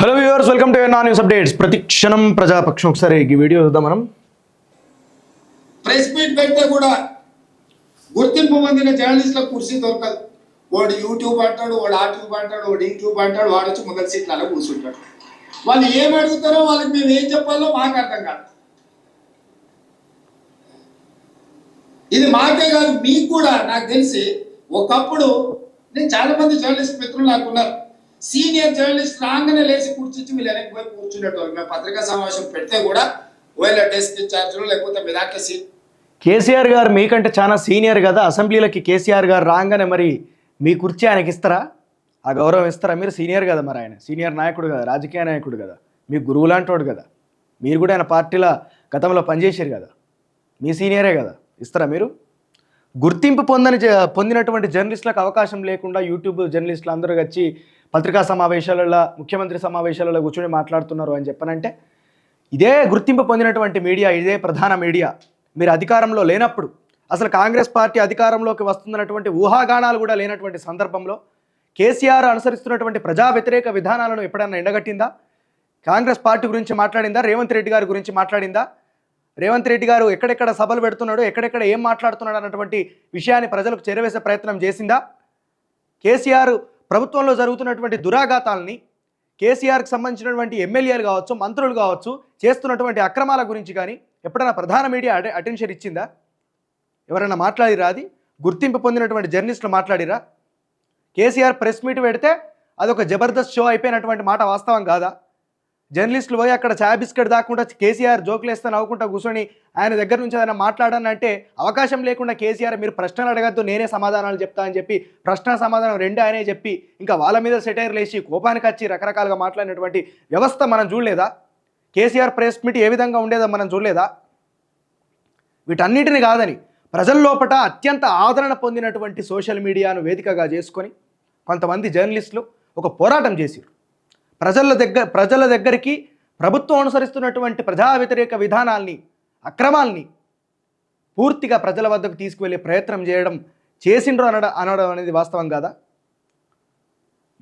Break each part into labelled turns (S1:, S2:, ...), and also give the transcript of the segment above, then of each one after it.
S1: Hello viewers welcome to నా news updates ప్రతి క్షణం ప్రజాపక్షం. ఒకసారి ఈ వీడియో చూద్దాం మనం.
S2: ప్రెస్ మీట్ పెడితే కూడా గుర్తింపు పొందిన జర్నలిస్టులకు కుర్చీ దొరకదు. వాడు యూట్యూబ్ అంటాడు వాడు ఆ ట్యూబ్ అంటాడు వాడు ఈ అంటాడు వాడు వచ్చి మొదటి అలా కూర్చుంటాడు. వాళ్ళు ఏం అడుగుతారో వాళ్ళకి మేము ఏం చెప్పాలో మాకు అర్థం కాదు. ఇది మాకే కాదు మీకు కూడా. నాకు తెలిసి ఒకప్పుడు నేను చాలా మంది జర్నలిస్ట్ మిత్రులు నాకు ఉన్నారు. సీనియర్ జర్నలిస్ట్ రాగానే లేచి కూర్చొచ్చి వీళ్ళు వెనక్కి పోయి కూర్చునేటోళ్ళు మేము పత్రికా సమావేశం పెడితే కూడా ఒకవేళ డెస్క్ ఇన్ఛార్జ్లు లేకపోతే మీ దాంట్లో సీట్
S1: కేసీఆర్ గారు మీకంటే చాలా సీనియర్ కదా అసెంబ్లీలకి కేసీఆర్ గారు రాగానే మరి మీ కుర్చీ ఆయనకి ఇస్తారా? ఆ గౌరవం ఇస్తారా? మీరు సీనియర్ కదా మరి ఆయన. సీనియర్ నాయకుడు కదా రాజకీయ నాయకుడు కదా. మీ గురువు లాంటోడు కదా. మీరు కూడా ఆయన పార్టీలో గతంలో పనిచేశారు కదా. మీ సీనియరే కదా. ఇస్తారా మీరు? గుర్తింపు పొందని పొందినటువంటి జర్నలిస్టులకు అవకాశం లేకుండా యూట్యూబ్ జర్నలిస్టులు అందరూ వచ్చి పత్రికా సమావేశాలలో ముఖ్యమంత్రి సమావేశాలలో కూర్చొని మాట్లాడుతున్నారు అని చెప్పనంటే ఇదే గుర్తింపు పొందినటువంటి మీడియా ఇదే ప్రధాన మీడియా. మీరు అధికారంలో లేనప్పుడు అసలు కాంగ్రెస్ పార్టీ అధికారంలోకి వస్తున్నటువంటి ఊహాగానాలు కూడా లేనటువంటి సందర్భంలో కేసీఆర్ అనుసరిస్తున్నటువంటి ప్రజా వ్యతిరేక విధానాలను ఎప్పుడైనా ఎండగట్టిందా? కాంగ్రెస్ పార్టీ గురించి మాట్లాడిందా? రేవంత్ రెడ్డి గారి గురించి మాట్లాడిందా? రేవంత్ రెడ్డి గారు ఎక్కడెక్కడ సభలు పెడుతున్నాడు? ఎక్కడెక్కడ ఏం మాట్లాడుతున్నాడు? అన్నటువంటి విషయాన్ని ప్రజలకు చేరవేసే ప్రయత్నం చేసిందా? కేసీఆర్ ప్రభుత్వంలో జరుగుతున్నటువంటి దురాఘాతాలని కేసీఆర్కి సంబంధించినటువంటి ఎమ్మెల్యేలు కావచ్చు మంత్రులు కావచ్చు చేస్తున్నటువంటి అక్రమాల గురించి కానీ ఎప్పుడైనా ప్రధాన మీడియా అటె- అటెన్షన్ ఇచ్చిందా? ఎవరైనా మాట్లాడిరా అది? గుర్తింపు పొందినటువంటి జర్నలిస్టులు మాట్లాడిరా? కేసీఆర్ ప్రెస్ మీట్ పెడితే అదొక జబర్దస్త్ షో అయిపోయినటువంటి మాట వాస్తవం కాదా? జర్నలిస్టులు పోయి అక్కడ ఛాయ్ బిస్కెట్ దాక్కుండా కేసీఆర్ జోకులు వేస్తాను అవ్వకుండా కూర్చొని ఆయన దగ్గర నుంచి ఏదైనా మాట్లాడానంటే అవకాశం లేకుండా కేసీఆర్ మీరు ప్రశ్నలు అడగద్దు నేనే సమాధానాలు చెప్తా అని చెప్పి ప్రశ్న సమాధానం రెండు ఆయనే చెప్పి ఇంకా వాళ్ళ మీద సెటైర్ లేచి కోపానికి వచ్చి రకరకాలుగా మాట్లాడినటువంటి వ్యవస్థ మనం చూడలేదా? కేసీఆర్ ప్రెస్ మీట్ ఏ విధంగా ఉండేదో మనం చూడలేదా? వీటన్నిటిని కాదని ప్రజల్లోపట అత్యంత ఆదరణ పొందినటువంటి సోషల్ మీడియాను వేదికగా చేసుకొని కొంతమంది జర్నలిస్టులు ఒక పోరాటం చేశారు ప్రజల దగ్గర ప్రజల దగ్గరికి ప్రభుత్వం అనుసరిస్తున్నటువంటి ప్రజా వ్యతిరేక విధానాల్ని అక్రమాల్ని పూర్తిగా ప్రజల వద్దకు తీసుకువెళ్ళే ప్రయత్నం చేయడం చేసిండ్రు అనడం అనడం అనేది వాస్తవం కాదా?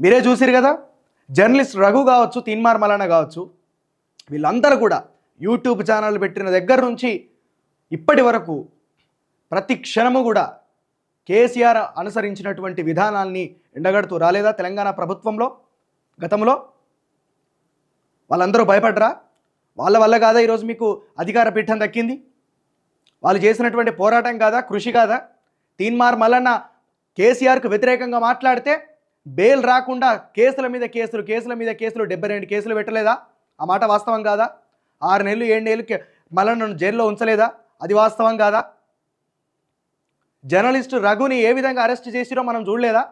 S1: మీరే చూసిరు కదా? జర్నలిస్ట్ రఘు కావచ్చు తీన్మార్ మలానా కావచ్చు వీళ్ళందరూ కూడా యూట్యూబ్ ఛానల్ పెట్టిన దగ్గర నుంచి ఇప్పటి వరకు ప్రతి క్షణము కూడా కేసీఆర్ అనుసరించినటువంటి విధానాల్ని ఎండగడుతూ రాలేదా తెలంగాణ ప్రభుత్వంలో గతంలో? వాళ్ళందరూ భయపడ్డరా వాళ్ళ వల్ల కాదా ఈరోజు మీకు అధికార పీఠం దక్కింది? వాళ్ళు చేసినటువంటి పోరాటం కాదా? కృషి కాదా? తీన్మార్ మల్లన్న కేసీఆర్కు వ్యతిరేకంగా మాట్లాడితే బెయిల్ రాకుండా కేసుల మీద కేసులు కేసుల మీద కేసులు డెబ్బై రెండు కేసులు పెట్టలేదా? ఆ మాట వాస్తవం కాదా? ఆరు నెలలు ఏడు నెలలు కే- మల్లన్నను జైల్లో ఉంచలేదా? అది వాస్తవం కాదా? జర్నలిస్టు రఘుని ఏ విధంగా అరెస్ట్ చేసిరో మనం చూడలేదా?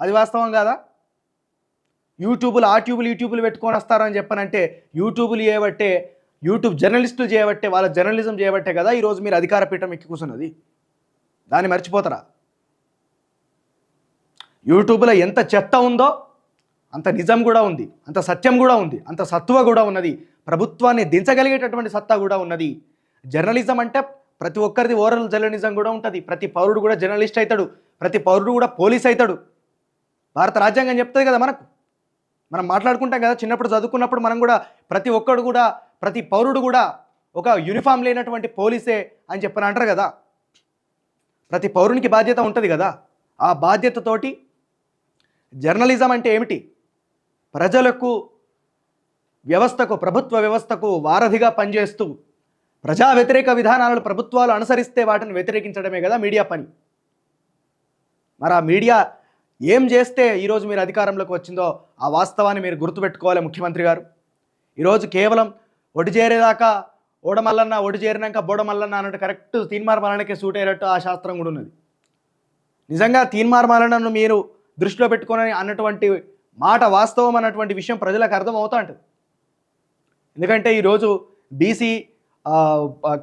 S1: అది వాస్తవం కాదా? యూట్యూబ్లు ఆ ట్యూబులు యూట్యూబ్లు పెట్టుకొని వస్తారని చెప్పనంటే యూట్యూబ్లు చేయబట్టే యూట్యూబ్ జర్నలిస్టులు చేయబట్టే వాళ్ళ జర్నలిజం చేయబట్టే కదా ఈరోజు మీరు అధికార పీఠం ఎక్కి కూర్చున్నది. దాన్ని మర్చిపోతారా? యూట్యూబ్లో ఎంత చెత్త ఉందో అంత నిజం కూడా ఉంది అంత సత్యం కూడా ఉంది అంత సత్తువ కూడా ఉన్నది ప్రభుత్వాన్ని దించగలిగేటటువంటి సత్తా కూడా ఉన్నది. జర్నలిజం అంటే ప్రతి ఒక్కరిది ఓరల్ జర్నలిజం కూడా ఉంటుంది. ప్రతి పౌరుడు కూడా జర్నలిస్ట్ అవుతాడు ప్రతి పౌరుడు కూడా పోలీస్ అవుతాడు. భారత రాజ్యాంగం చెప్తుంది కదా మనకు. మనం మాట్లాడుకుంటాం కదా చిన్నప్పుడు చదువుకున్నప్పుడు మనం కూడా ప్రతి ఒక్కడు కూడా ప్రతి పౌరుడు కూడా ఒక యూనిఫామ్ లేనటువంటి పోలీసే అని చెప్పని అంటారు కదా. ప్రతి పౌరునికి బాధ్యత ఉంటుంది కదా. ఆ బాధ్యతతోటి జర్నలిజం అంటే ఏమిటి? ప్రజలకు వ్యవస్థకు ప్రభుత్వ వ్యవస్థకు వారధిగా పనిచేస్తూ ప్రజా వ్యతిరేక విధానాలను ప్రభుత్వాలు అనుసరిస్తే వాటిని వ్యతిరేకించడమే కదా మీడియా పని. మరి ఆ మీడియా ఏం చేస్తే ఈరోజు మీరు అధికారంలోకి వచ్చిందో ఆ వాస్తవాన్ని మీరు గుర్తుపెట్టుకోవాలి ముఖ్యమంత్రి గారు. ఈరోజు కేవలం ఒడి చేరేదాకా ఓడమల్లన్న ఒడి చేరినాక బోడమల్లన్న అన్నట్టు కరెక్ట్ తీన్మార్ మరణకే సూట్ అయ్యేటట్టు ఆ శాస్త్రం కూడా ఉన్నది. నిజంగా తీన్మార్ మల్లన్నను మీరు దృష్టిలో పెట్టుకొని అన్నటువంటి మాట వాస్తవం అన్నటువంటి విషయం ప్రజలకు అర్థం అవుతా ఉంటుంది. ఎందుకంటే ఈరోజు బీసీ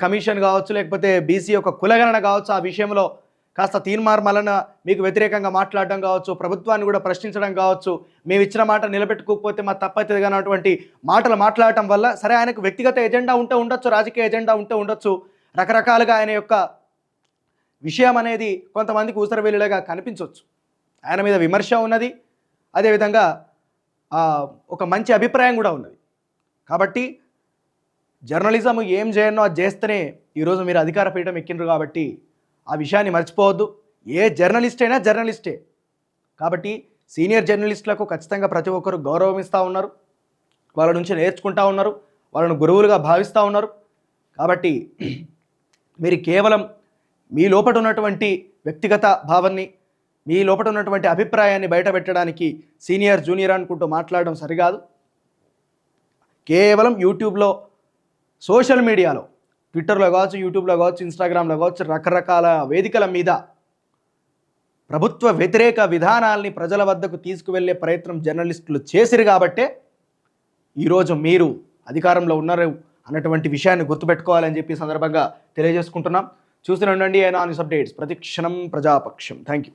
S1: కమిషన్ కావచ్చు లేకపోతే బీసీ యొక్క కులగణన కావచ్చు ఆ విషయంలో కాస్త తీన్మార్మలన మీకు వ్యతిరేకంగా మాట్లాడడం కావచ్చు ప్రభుత్వాన్ని కూడా ప్రశ్నించడం కావచ్చు మేము ఇచ్చిన మాట నిలబెట్టుకోకపోతే మా తప్పైతుంది అన్నటువంటి మాటలు మాట్లాడటం వల్ల సరే ఆయనకు వ్యక్తిగత ఎజెండా ఉంటే ఉండొచ్చు రాజకీయ ఎజెండా ఉంటే ఉండొచ్చు రకరకాలుగా ఆయన యొక్క విషయం అనేది కొంతమందికి ఊసరవెల్లుగా కనిపించవచ్చు ఆయన మీద విమర్శ ఉన్నది అదేవిధంగా ఒక మంచి అభిప్రాయం కూడా ఉన్నది. కాబట్టి జర్నలిజం ఏం చేయనో అది చేస్తేనే ఈరోజు మీరు అధికార పీఠం ఎక్కిండ్రు కాబట్టి ఆ విషయాన్ని మర్చిపోవద్దు. ఏ జర్నలిస్ట్ అయినా జర్నలిస్టే. కాబట్టి సీనియర్ జర్నలిస్టులకు ఖచ్చితంగా ప్రతి ఒక్కరు గౌరవం ఇస్తూ ఉన్నారు. వాళ్ళ నుంచి నేర్చుకుంటా ఉన్నారు. వాళ్ళను గురువులుగా భావిస్తూ ఉన్నారు. కాబట్టి మీరు కేవలం మీ లోపట ఉన్నటువంటి వ్యక్తిగత భావాన్ని మీ లోపట ఉన్నటువంటి అభిప్రాయాన్ని బయటపెట్టడానికి సీనియర్ జూనియర్ అనుకుంటూ మాట్లాడడం సరికాదు. కేవలం యూట్యూబ్లో సోషల్ మీడియాలో ట్విట్టర్లో కావచ్చు యూట్యూబ్లో కావచ్చు ఇన్స్టాగ్రామ్లో కావచ్చు రకరకాల వేదికల మీద ప్రభుత్వ వ్యతిరేక విధానాల్ని ప్రజల వద్దకు తీసుకువెళ్ళే ప్రయత్నం జర్నలిస్టులు చేసిరు కాబట్టే ఈరోజు మీరు అధికారంలో ఉన్నారు అన్నటువంటి విషయాన్ని గుర్తుపెట్టుకోవాలని చెప్పి సందర్భంగా తెలియజేసుకుంటున్నాం. చూస్తూనే ఉండండి ఐనా న్యూస్ అప్డేట్స్. ప్రతి క్షణం ప్రజాపక్షం. Thank you